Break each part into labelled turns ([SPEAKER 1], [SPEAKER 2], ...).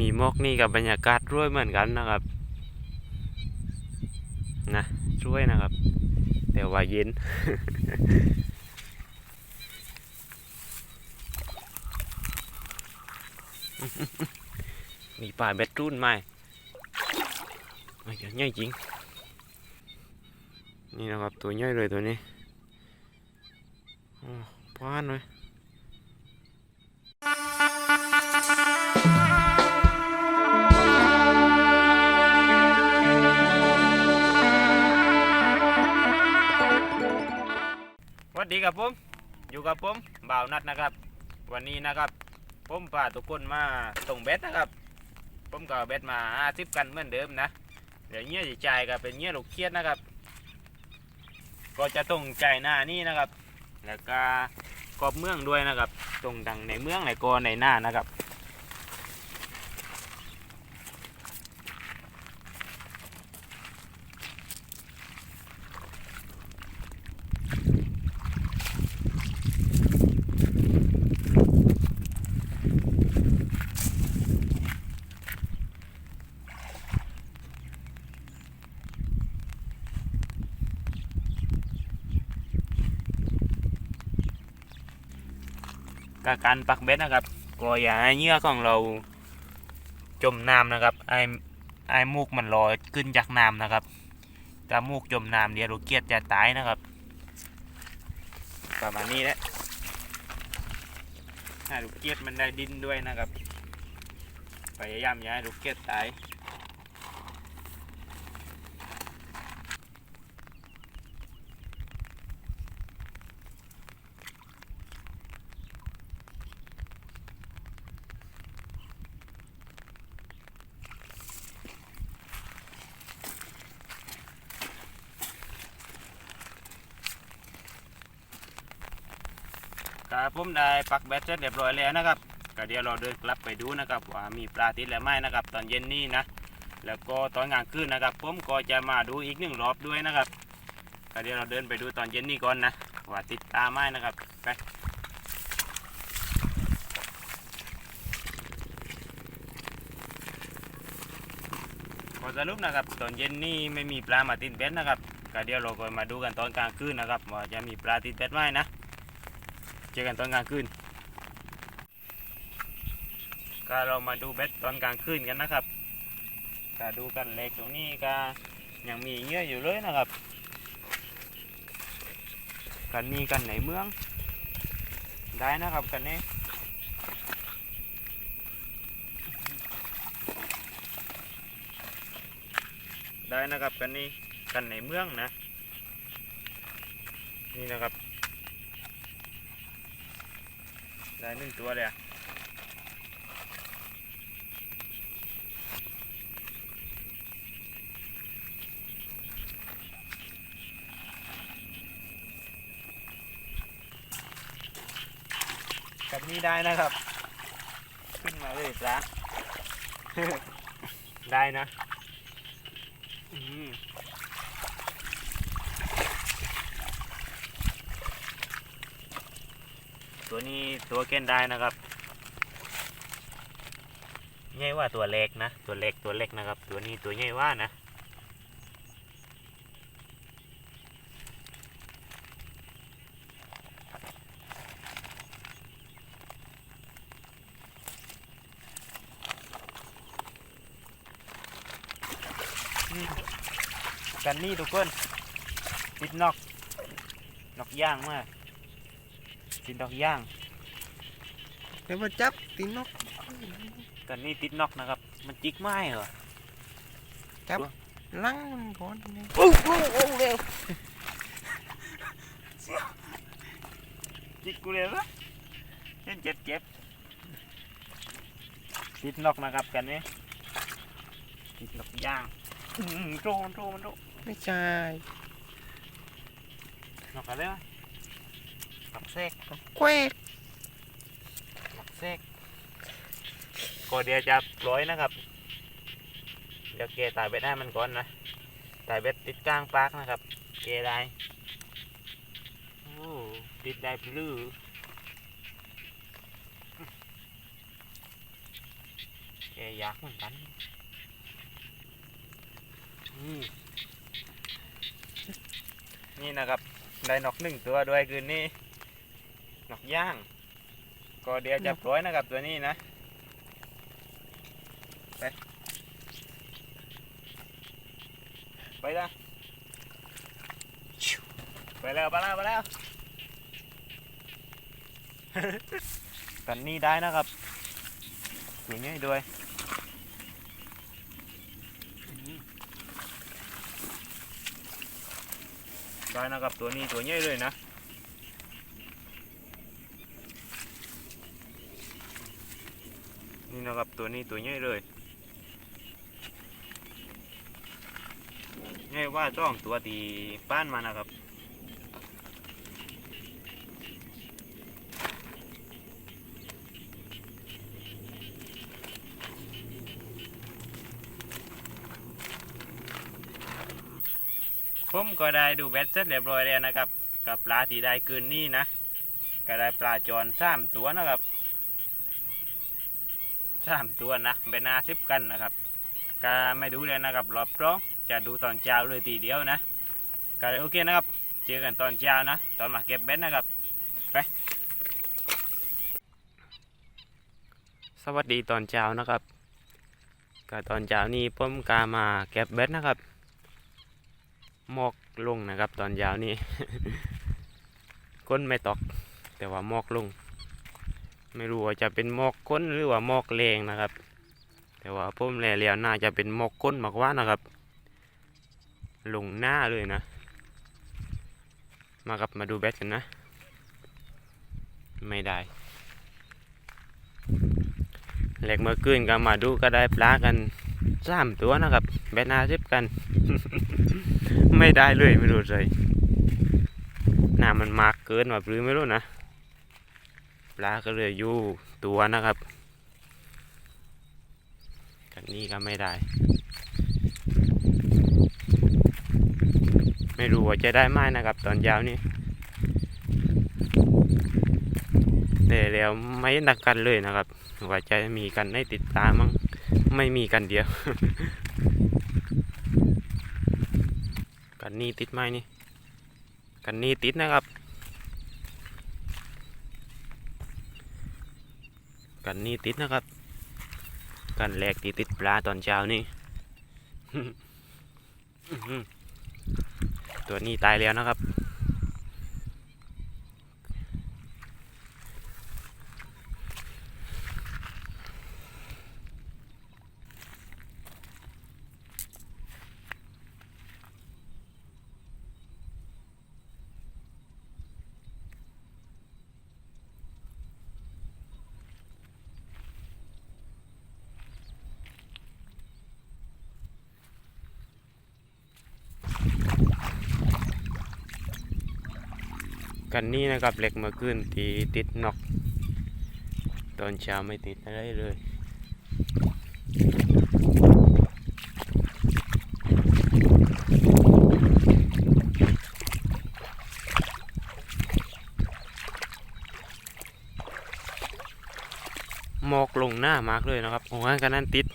[SPEAKER 1] มีมอกนี่กับบรรยากาศร่วยเหมือนกันนะครับนะช่วยนะครับ แต่ว่าเย็นมีป่าเบ็ดรุ่นไหมไม่ใหญ่จริง นี่นะครับตัวใหญ่เลยตัวนี้อ๋อพานเลย ครับผม อยู่กับผมบ่าวนัดนะครับ วันนี้นะครับผมพาทุกคนมาส่งเบ็ดนะครับ ผมก็เอาเบ็ดมาห้าสิบกันเหมือนเดิมนะ เดี๋ยวเงี้ยจะจ่ายก็เป็นเงี้ยลูกเครียดนะครับ ก็จะตรงใจหน้านี่นะครับ แล้วก็กรอบเมืองด้วยนะครับ ตรงดังในเมืองในกอในหน้านะครับ กับการปักเบ็ดนะครับ ก็อย่าให้เหยื่อของเราจมน้ำนะครับ ไอไอมูกมันลอยขึ้นจากน้ำนะครับถ้ามูกจมน้ำเดี๋ยวลูกเกียดจะตายนะครับ ประมาณนี้แหละให้ลูกเกียดมันได้ดินด้วยนะครับ พยายามอย่าให้ลูกเกียดตาย ครับผมได้ปักแบตเสร็จเรียบร้อยแล้วนะครับก็เดี๋ยวเราเดินกลับไปดูนะครับว่ามีปลาติดหรือไม่นะครับ ตอนเย็นนี้นะ แล้วก็ตอนกลางคืนนะครับ ผมก็จะมาดูอีกหนึ่งรอบด้วยนะครับก็เดี๋ยวเราเดินไปดูตอนเย็นนี้ก่อนนะว่าติดตาไหมนะครับไปขอสรุปนะครับ ตอนเย็นนี้ไม่มีปลามาติดเบ็ดนะครับก็เดี๋ยวเราก็มาดูกันตอนกลางคืนนะครับว่าจะมีปลาติดเบ็ดไหมนะ เจอกันตอนกลางคืนก็เรามาดูเบ็ดตอนกลางคืนกันนะครับก็ดูกันเล็กตรงนี้ก็ยังมีเงื่ออยู่เลยนะครับ กันมีกันไหนเมือง ได้นะครับกันนี้ได้นะครับกันนี้กันไหนเมืองนะ นี่นะครับ ได้หนึ่งตัวเลยอะกับนี้ได้นะครับ ขึ้นมาเลยจ้ะได้นะ อืม ตัวนี้ตัวเก้นได้นะครับใหญ่ว่าตัวเล็กนะ ตัวเล็กตัวเล็กนะครับ ตัวนี้ตัวใหญ่ว่านะกันนี่ทุกคนติดนอก นอกย่างมาก ติดนอกย่าง
[SPEAKER 2] เดี๋ยวมาจับตีนก
[SPEAKER 1] กันนี่ติดนอกนะครับ มันจิกไม้เหรอ
[SPEAKER 2] ลังมันก่อนนี่
[SPEAKER 1] โอ้โหโอ้เร็วจิกกูเลยนะเห็นเจ็บเจ็บติดนอกนะครับกันนี่ติดนอกย่างอืมโตมันโตมันโต
[SPEAKER 2] ไม่ใช่
[SPEAKER 1] นอกอะไรวะ ปักเซก
[SPEAKER 2] แควก
[SPEAKER 1] ปักเซกก็เดี๋ยวจะร้อยนะครับ เดี๋ยวเกตายเบ็ดให้มันก่อนนะตายเบ็ดติดกลางปากนะครับ เกได้โอ้ติดได้ปลื้อเกอยากเหมือนกันอืมนี่นะครับ ได้นกหนึ่งตัวด้วยคืนนี้ นกย่าง ก็เดี๋ยวจะปล่อยนะครับตัวนี้นะไปไปละไปแล้วไปแล้วไปแล้วกันนี่ได้นะครับอย่างนี้ด้วยได้นะครับตัวนี้ตัวใหญ่เลยนะ นี่นะครับ ตัวนี้ตัวใหญ่เลยใหญ่ว่าจ้องตัวตีป้านมานะครับผมก็ได้ดูแบตเสร็จเรียบร้อยแล้วนะครับ กับปลาที่ได้คืนนี้นะ ก็ได้ปลาจอนสามตัวนะครับ สามตัวนะเป็นอาสิบกันนะครับก็ไม่ดูเลยนะครับรอบร้องจะดูตอนเช้าเลยทีเดียวนะก็โอเคนะครับเจอกันตอนเช้านะ ตอนมาเก็บเบ็ดนะครับไปสวัสดีตอนเช้านะครับก็ตอนเช้านี้ผมกามาเก็บเบ็ดนะครับหมอกลงนะครับ ตอนยานี่ก้นไม่ตก แต่ว่าหมอกลง ไม่รู้ว่าจะเป็นหมอกก้นหรือว่าหมอกแรงนะครับ แต่ว่าผมแลแล้วน่าจะเป็นหมอกก้นมากกว่านะครับลงหน้าเลยนะ มากับมาดูแบตกันนะ ไม่ได้แหลกเมื่อคืนก็มาดูก็ได้ปลากันสามตัวนะครับ แบตนาซิบกัน ไม่ได้เลยไม่รู้เลยน้ำมันมากเกินแบบหรือไม่รู้นะ ปลาก็เลยอยู่ตัวนะครับ กันนี้ก็ไม่ได้ ไม่รู้ว่าจะได้ไหมนะครับ ตอนยาวนี้แต่แล้วไม่นักกันเลยนะครับ ว่าจะมีกันให้ติดตามมั้งไม่มีกันเดียว กันนี่ติดไหมนี่ กันนี่ติดนะครับ กันนี่ติดนะครับ กันแรกที่ติดปลาตอนเช้านี่ตัวนี้ตายแล้วนะครับ กันนี่นะครับเหล็กมื่อคืนที่ติดนอก ตอนเช้าไม่ติดอะไรเลยหมอกลงหน้ามากเลยนะครับโอ้ยกันนั้นติด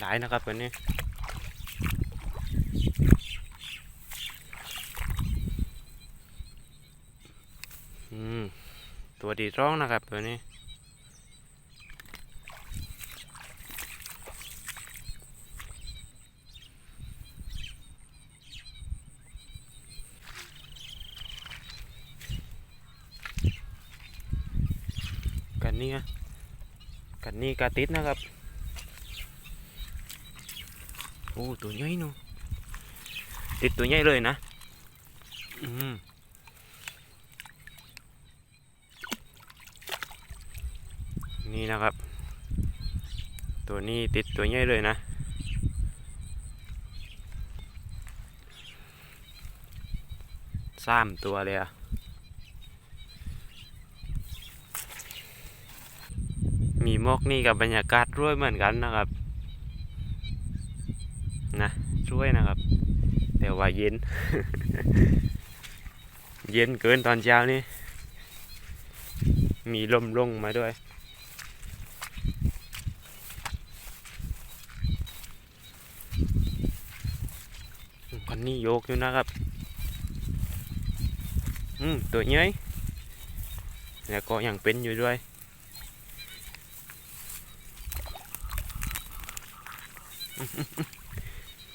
[SPEAKER 1] หลายนะครับวันนี้ ตัวดีร้องนะครับตัวนี้กันนี่กันนี่กาติดนะครับโอ้ตัวใหญ่เนาะติดตัวใหญ่เลยนะ อืม นี่นะครับ ตัวนี้ติดตัวใหญ่เลยนะ สามตัวเลยอะมีมอกนี่กับบรรยากาศร่วยเหมือนกันนะครับ นะช่วยนะครับ แต่ว่าเย็น เย็นเกินตอนเช้านี่มีลมลงมาด้วย คนนี้โยกอยู่นะครับ อืมตัวใหญ่แล้วก็ยังเป็นอยู่ด้วย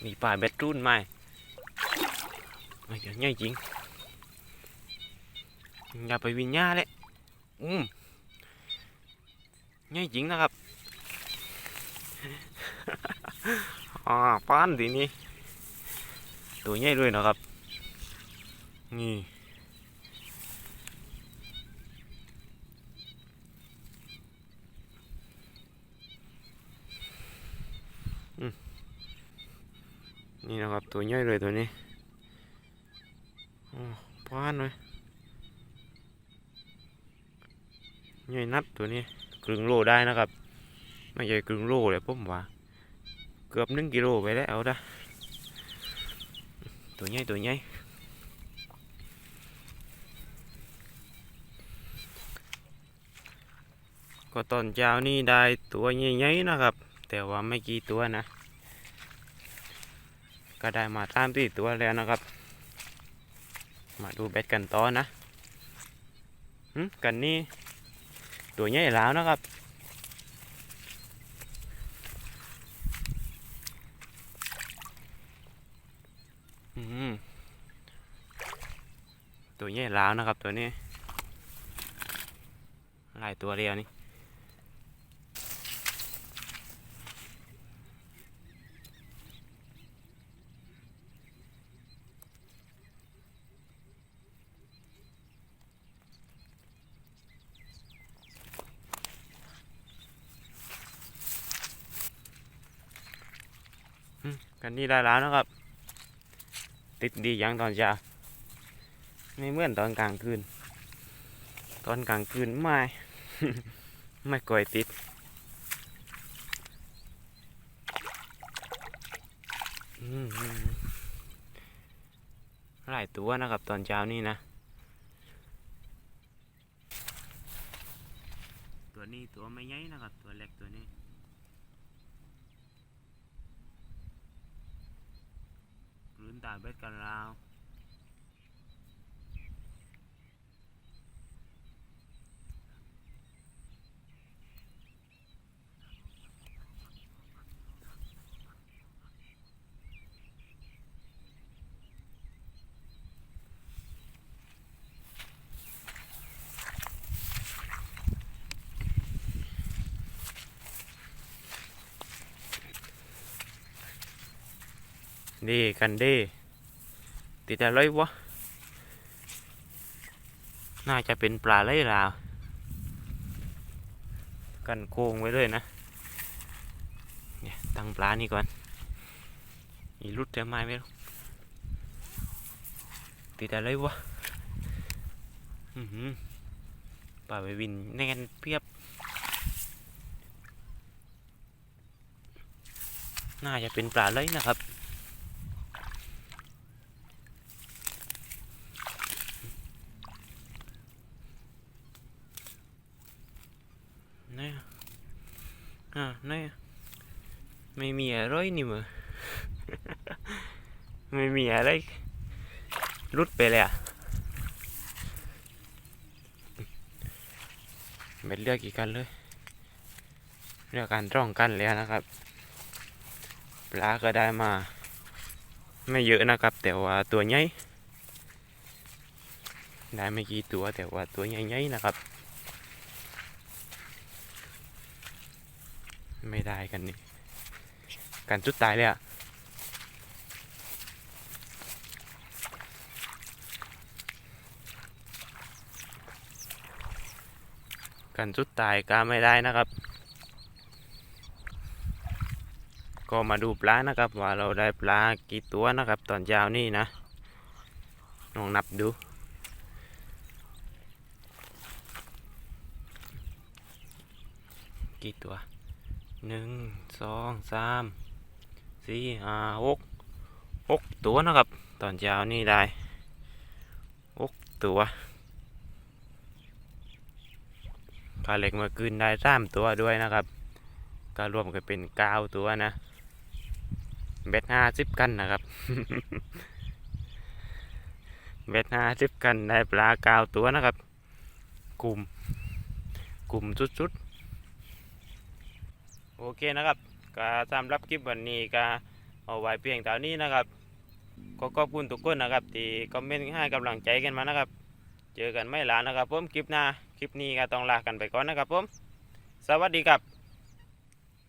[SPEAKER 1] มีป่าเบ็ดรุ่นไหม่เดี๋ยวใหญ่จริง อย่าไปวินหญ้าเลยอืมใหญ่จริงนะครับ อ่าป้านทีนี้ ตัวใหญ่เลยนะครับ นี่นี่นะครับตัวใหญ่เลยตัวนี้อ๋อป้านเลยใหญ่นัดตัวนี้ครึ่งโลได้นะครับ ไม่ใช่ครึ่งโลเลยผมว่า เกือบหนึ่งกิโลไปแล้วนะ ตัวใหญ่ตัวใหญ่ก็ตอนเช้านี่ได้ตัวใหญ่ๆนะครับ แต่ว่าไม่กี่ตัวนะ ก็ได้มาตามที่ตัวแล้วนะครับ มาดูเบ็ดกันต่อนะกันนี่ตัวใหญ่แล้วนะครับ อืม ตัวใหญ่แล้วนะครับตัวนี้หลายตัวเรียวนี่กันนี่ได้แล้วนะครับ ติดดีอย่างตอนเช้า ไม่เหมือนตอนกลางคืน ตอนกลางคืนไม่ ไม่ก่อยติด หลายตัวนะครับตอนเช้านี่นะ ตัวนี้ตัวไม่ใหญ่นะครับ ตัวเล็กตัวนี้พื้นตาเบ็ดกันลาว ดีกันดีติดอะไรวะ น่าจะเป็นปลาไหลลาว กันโกงไว้เลยนะเนี่ยตั้งปลานี่ก่อนอีรุดจะไม้ไม่รู้ติดอะไรวะอือหือปลาไปวินแน่นเพียบ น่าจะเป็นปลาไหลนะครับ เนี่ย อ่านี่ไม่มีอะไรนี่มั้งไม่มีอะไรรุดไปเลยอะเม็ดเลือกกี่กันเลยเลือกการร่องกันแล้วนะครับ ปลาก็ได้มา ไม่เยอะนะครับ แต่ว่าตัวใหญ่ได้ไม่กี่ตัวแต่ว่าตัวใหญ่ๆนะครับ ไม่ได้กันนี่กันจุดตายเลยอะกันจุดตายก็ไม่ได้นะครับ ก็มาดูปลานะครับ ว่าเราได้ปลากี่ตัวนะครับ ตอนเช้านี่นะลองนับดูกี่ตัว หนึ่งสองสามสี่ห้าหกหกตัวนะครับ ตอนเช้านี่ได้หกตัวปลาเล็กเมื่อคืนได้สามตัวด้วยนะครับ ก็รวมกันเป็นเก้าตัวนะเบ็ดห้าสิบกันนะครับเบ็ดห้าสิบกันได้ปลาเก้าตัวนะครับ กลุ่มกลุ่มสุดๆ โอเคนะครับก็สำหรับคลิปวันนี้ก็เอาไว้เพียงเท่านี้นะครับขอขอบคุณทุกคนนะครับ ที่คอมเมนต์ให้กำลังใจกันมานะครับ เจอกันไม่ลานะครับผมคลิปหน้าคลิปนี้ก็ต้องลากันไปก่อนนะครับผม สวัสดีครับ